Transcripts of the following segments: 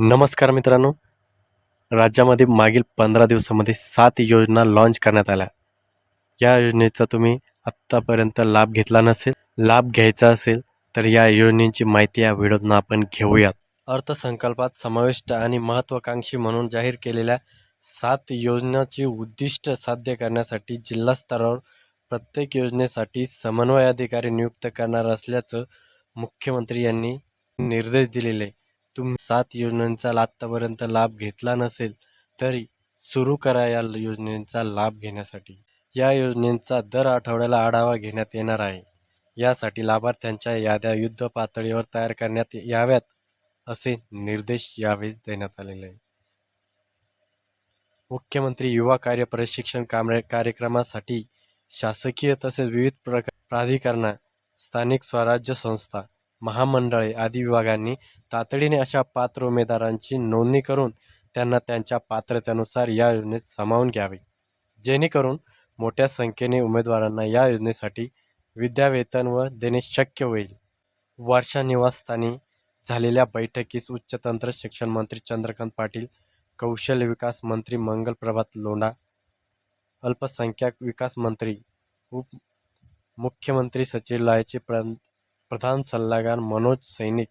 नमस्कार मित्रांनो. राज्यामध्ये मागील पंधरा दिवसामध्ये सात योजना लॉन्च करण्यात आल्या. या योजनेचा तुम्ही आत्तापर्यंत लाभ घेतला नसेल लाभ घ्यायचा असेल तर या योजनेची माहिती या व्हिडिओतून आपण घेऊयात. अर्थसंकल्पात समाविष्ट आणि महत्त्वाकांक्षी म्हणून जाहीर केलेल्या सात योजनाची उद्दिष्ट साध्य करण्यासाठी जिल्हा स्तरावर प्रत्येक योजनेसाठी समन्वय अधिकारी नियुक्त करणार असल्याचं मुख्यमंत्री यांनी निर्देश दिलेले. तुम्ही सात योजनांचा आत्तापर्यंत लाभ घेतला नसेल तरी सुरू करा या योजनेचा लाभ घेण्यासाठी. या योजनेचा दर आठवड्याला आढावा घेण्यात येणार आहे. यासाठी लाभार्थ्यांच्या याद्या युद्ध पातळीवर तयार करण्यात याव्यात असे निर्देश यावेळी देण्यात आलेले आहे मुख्यमंत्री युवा कार्य प्रशिक्षण काम कार्यक्रमासाठी शासकीय तसेच विविध प्रकार प्राधिकरणा स्थानिक स्वराज्य संस्था महामंडळे आदी विभागांनी तातडीने अशा पात्र उमेदवारांची नोंदणी करून त्यांना त्यांच्या पात्रतेनुसार या योजनेत सामावून घ्यावे. जेणेकरून मोठ्या संख्येने उमेदवारांना या योजनेसाठी विद्यावेतन व देणे शक्य होईल. वर्षा निवासस्थानी झालेल्या बैठकीस उच्च तंत्र शिक्षण मंत्री चंद्रकांत पाटील कौशल्य विकास मंत्री मंगल प्रभात लोंढा अल्पसंख्याक विकास मंत्री उप मुख्यमंत्री सचिवालयाचे प्र प्रधान सल्लागार मनोज सैनिक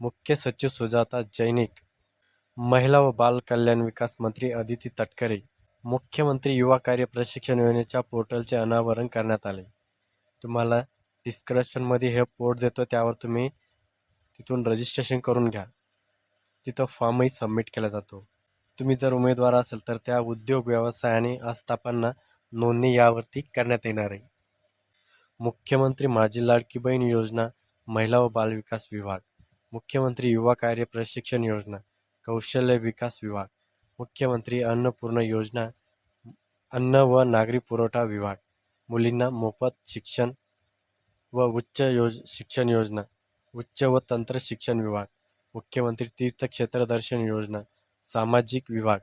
मुख्य सचिव सुजाता जैनिक महिला व बाल कल्याण विकास मंत्री अदिती तटकरे मुख्यमंत्री युवा कार्य प्रशिक्षण योजनेच्या पोर्टलचे अनावरण करण्यात आले. तुम्हाला डिस्क्रिप्शनमध्ये हे पोर्ट देतो त्यावर तुम्ही तिथून रजिस्ट्रेशन करून घ्या. तिथं फॉर्मही सबमिट केला जातो. तुम्ही जर उमेदवार असेल तर त्या उद्योग व्यवसाय आणि आस्थापना नोंदणी यावरती करण्यात येणार आहे. मुख्यमंत्री माझी लाडकी बहीण योजना महिला व बालविकास विभाग मुख्यमंत्री युवा कार्य प्रशिक्षण योजना कौशल्य विकास विभाग मुख्यमंत्री अन्नपूर्ण योजना अन्न व नागरी पुरवठा विभाग मुलींना मोफत शिक्षण व उच्च योज शिक्षण योजना उच्च व तंत्र शिक्षण विभाग मुख्यमंत्री तीर्थक्षेत्र दर्शन योजना सामाजिक विभाग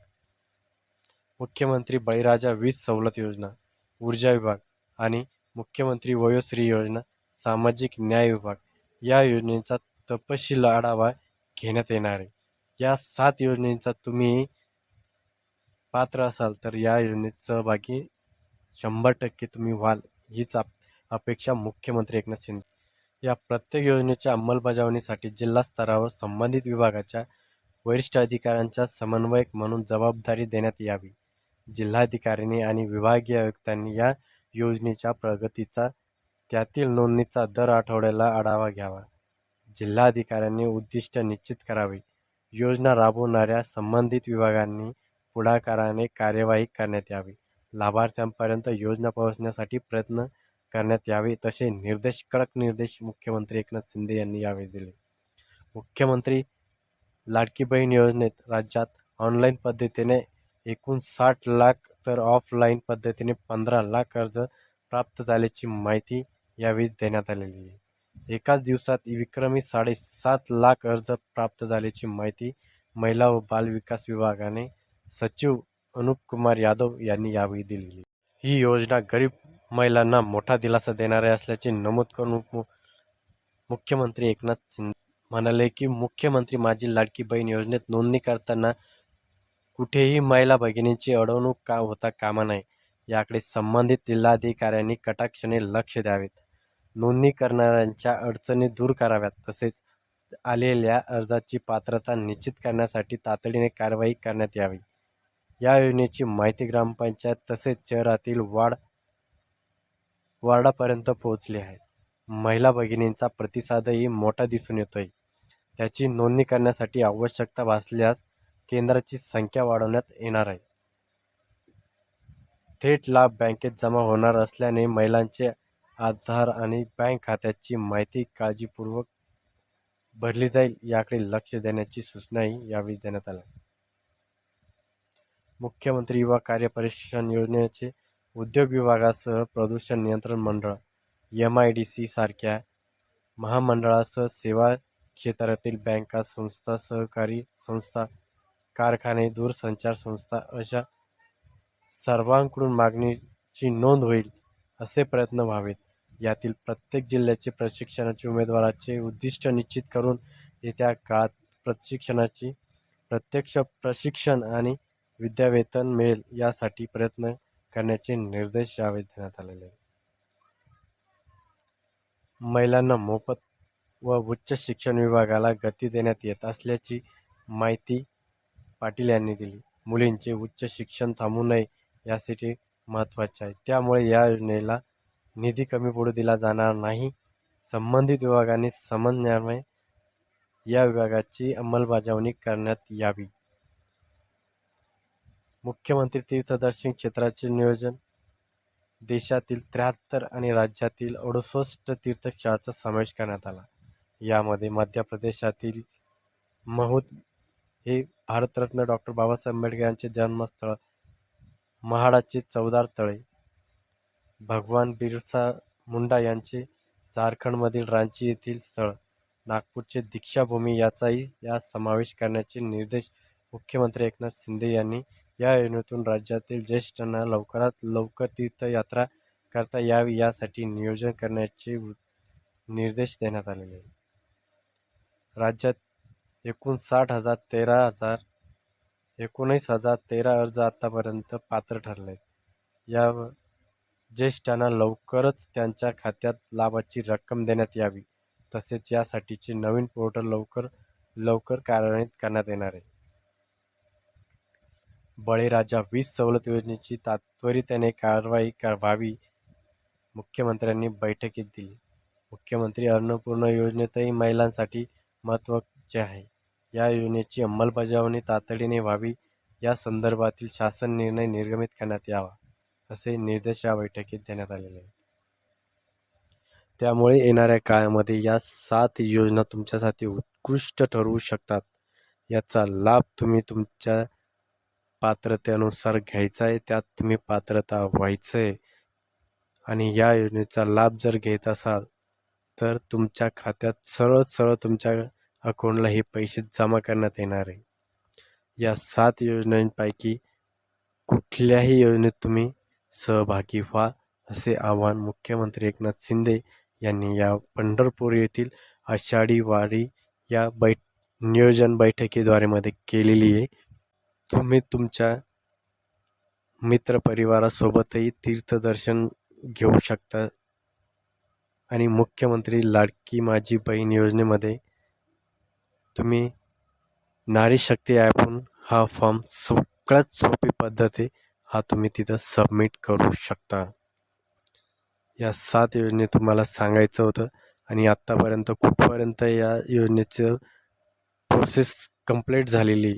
मुख्यमंत्री बळीराजा वीज सवलत योजना ऊर्जा विभाग आणि मुख्यमंत्री वयोश्री योजना सामाजिक न्याय विभाग या योजनेचा तपशील आढावा घेण्यात येणार आहे. या सात योजनेचा तुम्ही पात्र असाल तर या योजनेत सहभागी शंभर टक्के तुम्ही व्हाल हीच आप अपेक्षा मुख्यमंत्री एकनाथ शिंदे. या प्रत्येक योजनेच्या अंमलबजावणीसाठी जिल्हा स्तरावर संबंधित विभागाच्या वरिष्ठ अधिकाऱ्यांच्या समन्वयक म्हणून जबाबदारी देण्यात यावी. जिल्हाधिकाऱ्यांनी आणि विभागीय आयुक्तांनी या योजनेच्या प्रगतीचा त्यातील नोंदणीचा दर आठवड्याला आढावा घ्यावा. जिल्हाधिकाऱ्यांनी उद्दिष्ट निश्चित करावे. योजना राबवणाऱ्या संबंधित विभागांनी पुढाकाराने कार्यवाही करण्यात यावी. लाभार्थ्यांपर्यंत योजना पोहोचण्यासाठी प्रयत्न करण्यात यावे तसे निर्देश कडक निर्देश मुख्यमंत्री एकनाथ शिंदे यांनी यावेळी दिले. मुख्यमंत्री लाडकी बहीण योजनेत राज्यात ऑनलाईन पद्धतीने एकूण साठ लाख तर ऑफलाईन पद्धतीने पंधरा लाख कर्ज प्राप्त झाल्याची माहिती यावेळी देण्यात आलेली आहे. एकाच दिवसात विक्रमी साडेसात लाख अर्ज प्राप्त झाल्याची माहिती महिला व बालविकास विभागाने सचिव अनुप कुमार यादव यांनी यावेळी दिलेली ही योजना गरीब महिलांना मोठा दिलासा देणारे असल्याचे नमूद करून उपमु मुख्यमंत्री एकनाथ शिंदे म्हणाले की मुख्यमंत्री माझी लाडकी बहीण योजनेत नोंदणी करताना कुठेही महिला भगिनींची अडवणूक का होता कामा नये याकडे संबंधित जिल्हाधिकाऱ्यांनी कटाक्षाने लक्ष द्यावेत. नोंदणी करणाऱ्यांच्या अडचणी दूर कराव्यात तसेच आलेल्या अर्जाची पात्रता निश्चित करण्यासाठी तातडीने कारवाई करण्यात यावी. या योजनेची माहिती ग्रामपंचायत तसेच शहरातील वाढ वार्डापर्यंत पोहोचली आहे. महिला भगिनींचा प्रतिसादही मोठा दिसून येतोय. त्याची नोंदणी करण्यासाठी आवश्यकता भासल्यास केंद्राची संख्या वाढवण्यात येणार आहे. थेट लाभ बँकेत जमा होणार असल्याने महिलांचे आधार आणि बँक खात्याची माहिती काळजीपूर्वक भरली जाईल याकडे लक्ष देण्याची सूचनाही यावेळी देण्यात आल्या मुख्यमंत्री युवा कार्यपरिक्षण योजनेचे उद्योग विभागासह प्रदूषण नियंत्रण मंडळ एम आय डी सी सारख्या महामंडळासह सेवा क्षेत्रातील बँका संस्था सहकारी संस्था कारखाने दूरसंचार संस्था अशा सर्वांकडून मागणीची नोंद होईल असे प्रयत्न व्हावेत. यातील प्रत्येक जिल्ह्याचे प्रशिक्षणाचे उमेदवाराचे उद्दिष्ट निश्चित करून येत्या काळात प्रशिक्षणाची प्रत्यक्ष प्रशिक्षण आणि विद्यावेतन मिळेल यासाठी प्रयत्न करण्याचे निर्देश यावेळी देण्यात आलेले आहेत. महिलांना मोफत व उच्च शिक्षण विभागाला गती देण्यात येत असल्याची माहिती पाटील यांनी दिली. मुलींचे उच्च शिक्षण थांबू नये यासाठी महत्त्वाचे आहे. त्यामुळे या योजनेला निधी कमी पडू दिला जाणार नाही. संबंधित विभागाने समन्वयाने या विभागाची अंमलबजावणी करण्यात यावी. मुख्यमंत्री तीर्थदर्शन क्षेत्राचे नियोजन देशातील त्र्याहत्तर आणि राज्यातील अडुसष्ट तीर्थक्षेत्राचा समावेश करण्यात आला. यामध्ये मध्य प्रदेशातील महूद हे भारतरत्न डॉक्टर बाबासाहेब आंबेडकर यांचे जन्मस्थळ महाडाचे चौदार तळे. भगवान बिरसा मुंडा यांचे झारखंडमधील रांची येथील स्थळ. नागपूरचे दीक्षाभूमी याचाही या समावेश करण्याचे निर्देश मुख्यमंत्री एकनाथ शिंदे यांनी या योजनेतून राज्यातील ज्येष्ठांना लवकरात लवकर तीर्थयात्रा करता यावी यासाठी नियोजन करण्याचे निर्देश देण्यात आलेले राज्यात एकूण साठ हजार तेरा हजार एकोणीस हजार तेरा अर्ज आतापर्यंत पात्र ठरले या ज्येष्ठांना लवकरच त्यांच्या खात्यात लाभाची रक्कम देण्यात यावी. तसेच यासाठीचे नवीन पोर्टल लवकर लवकर कार्यान्वित करण्यात येणार आहे. बळीराजा वीज सवलत योजनेची तात्वरित्याने कारवाई व्हावी मुख्यमंत्र्यांनी बैठकीत दिली. मुख्यमंत्री अन्नपूर्णा योजनेतही महिलांसाठी महत्त्वाचे आहे. या योजनेची अंमलबजावणी तातडीने व्हावी. या संदर्भातील शासन निर्णय निर्गमित करण्यात यावा असे निर्देश या बैठकीत देण्यात आलेले त्यामुळे येणाऱ्या काळामध्ये या सात योजना तुमच्यासाठी उत्कृष्ट ठरवू शकतात. याचा लाभ तुम्ही तुमच्या पात्रतेनुसार घ्यायचा आहे त्यात तुम्ही पात्रता व्हायचं आहे आणि या योजनेचा लाभ जर घेत असाल तर तुमच्या खात्यात सरळ सरळ तुमच्या अकाउंटला हे पैसे जमा करण्यात येणार आहे. या सात योजनांपैकी कुठल्याही योजनेत तुम्ही सहभागी व्हा असे आवाहन मुख्यमंत्री एकनाथ शिंदे यांनी या पंढरपूर येथील आषाढी वारी या बै नियोजन बैठकीद्वारे मध्ये केलेली आहे. तुम्ही तुमच्या मित्रपरिवारासोबतही तीर्थदर्शन घेऊ शकता. आणि मुख्यमंत्री लाडकी माझी बहीण योजनेमध्ये तुम्ही नारी शक्ती ॲपहून हा फॉर्म सगळ्यात सोपी पद्धती हा तुम्ही तिथं सबमिट करू शकता. या सात योजने तुम्हाला सांगायचं होतं आणि आत्तापर्यंत कुठपर्यंत या योजनेचं प्रोसेस कंप्लीट झालेली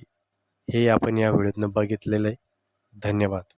हे आपण या व्हिडिओतनं बघितलेलं आहे. धन्यवाद.